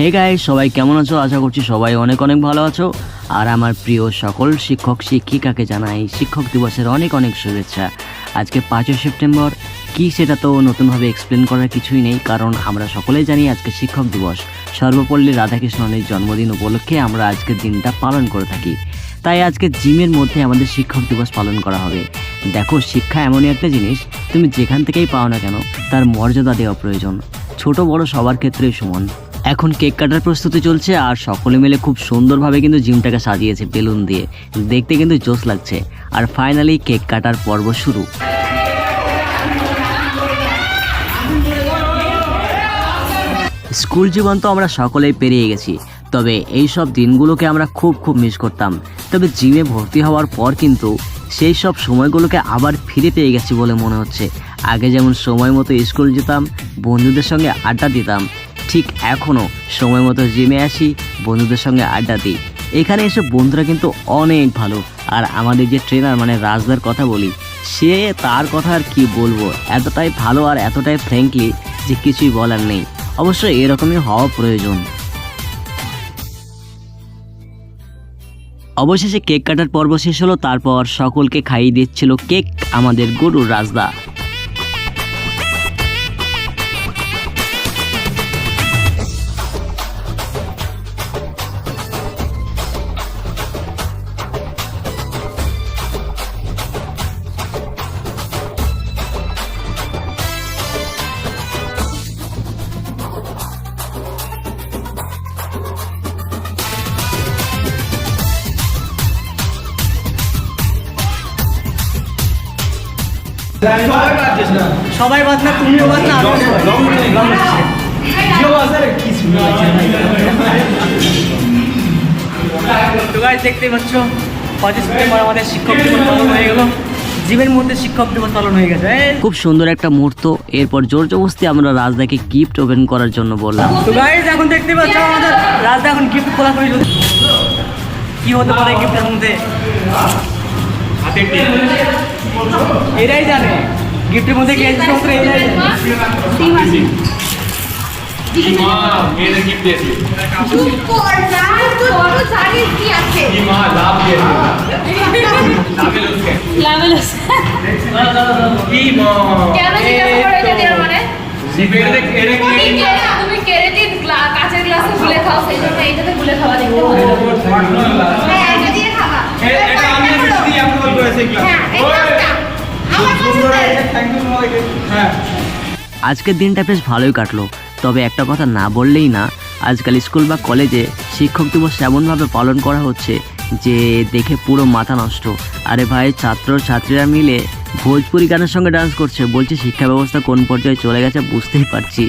হে গাই সবাই কেমন আছো? আশা করছি সবাই অনেক অনেক ভালো আছো। আর আমার প্রিয় সকল শিক্ষক, শিক্ষিকাকে জানাই শিক্ষক দিবসের অনেক অনেক শুভেচ্ছা। আজকে পাঁচই সেপ্টেম্বর, কি সেটা তো নতুনভাবে এক্সপ্লেন করার কিছুই নেই, কারণ আমরা সকলেই জানি আজকে শিক্ষক দিবস। সর্বপল্লী রাধাকৃষ্ণনের জন্মদিন উপলক্ষে আমরা আজকের দিনটা পালন করে থাকি। তাই আজকে জিমের মধ্যে আমাদের শিক্ষক দিবস পালন করা হবে। দেখো, শিক্ষা এমনই একটা জিনিস, তুমি যেখান থেকেই পাও না কেন, তার মর্যাদা দেওয়া প্রয়োজন। ছোট বড় সবার ক্ষেত্রেই সমান। এখন কেক কাটার প্রস্তুতি চলছে আর সকলে মিলে খুব সুন্দরভাবে কিন্তু জিমটাকে সাজিয়েছে বেলুন দিয়ে। দেখতে কিন্তু জোশ লাগছে। আর ফাইনালি কেক কাটার পর্ব শুরু। স্কুল জীবন তো আমরা সকলেই পেরিয়ে গেছি। তবে এই সব দিনগুলোকে আমরা খুব খুব মিস করতাম। তবে জিমে ভর্তি হওয়ার পর কিন্তু সেই সব সময়গুলোকে আবার ফিরে পেয়ে গেছি বলে মনে হচ্ছে। আগে যেমন সময় মতো স্কুল যেতাম, বন্ধুদের সঙ্গে আড্ডা দিতাম ঠিক এখনও সময় মতো জিমে আসি, বন্ধুদের সঙ্গে আড্ডা দিই। এখানে এসে বন্ধুরা কিন্তু অনেক ভালো। আর আমাদের যে ট্রেনার মানে রাজদার কথা বলি, সে তার কথা আর কি বলব? এতটাই ভালো আর এতটাই ফ্র্যাঙ্কলি যে কিছুই বলার নেই। অবশ্য এরকমই হওয়া প্রয়োজন। অবশেষে কেক কাটার পর্ব শেষ হলো, তারপর সকলকে খাইয়ে দিচ্ছিল কেক আমাদের গরুর রাজদা। সবাই বাদ না তুমিও বাদ না তো গাইজ দেখতেই পাচ্ছ আমাদের শিক্ষক দিবস পালন হয়ে গেল। জীবের মধ্যে শিক্ষক দিবস পালন হয়ে গেছে খুব সুন্দর একটা মুহূর্ত এরপর জোর জবস্তি আমরা রাজদাকে গিফট ওপেন করার জন্য বললাম। তো গাইজ এখন দেখতে পাচ্ছ আমাদের রাজদা এখন গিফট খোলা করে কি হতে পারে গিফটের মধ্যে? এরাই জানে। গিফটের মধ্যে কি আছে সমস্ত এরাই জানে। মানে? কাঁচের গ্লাসে গুলে খাও সেই জন্য এইটাতে গুলে খাওয়া দেখতে ভালো হ্যাঁ এটা দিয়ে খাবা এ- এটা আমি মিষ্টি অ্যাপ্রুভাল করেছি ক্লাস হ্যাঁ এই কাজটা আমার পছন্দের থ্যাংক ইউ সবাইকে হ্যাঁ আজকের দিনটা বেশ ভালোই কাটলো, তবে একটা কথা না বললেই না, আজকাল স্কুল বা কলেজে শিক্ষক দিবস এমনভাবে পালন করা হচ্ছে যে দেখে পুরো মাথা নষ্ট। আরে ভাই, ছাত্র ছাত্রীরা মিলে ভোজপুরি গানের সঙ্গে ডান্স করছে, বলছে শিক্ষা ব্যবস্থা কোন পর্যায়ে চলে গেছে বুঝতেই পারছি।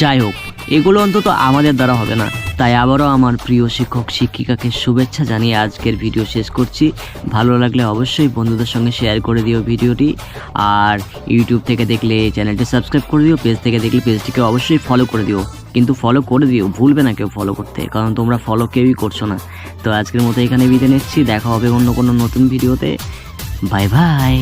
যাই হোক, এগুলো অন্তত আমাদের দ্বারা হবে না। তাই আবারও আমার প্রিয় শিক্ষক, শিক্ষিকাকে শুভেচ্ছা জানিয়ে আজকের ভিডিও শেষ করছি। ভালো লাগলে অবশ্যই বন্ধুদের সঙ্গে শেয়ার করে দিও ভিডিওটি। আর ইউটিউব থেকে দেখলে চ্যানেলটি সাবস্ক্রাইব করে দিও পেজ থেকে দেখলে পেজটিকে অবশ্যই ফলো করে দিও। কিন্তু ফলো করে দিও, ভুলবে না কেউ ফলো করতে, কারণ তোমরা ফলো কেউই করছ না। তো আজকের মতো এখানে বিদায় নিচ্ছি, দেখা হবে অন্য কোনো নতুন ভিডিওতে। Bye bye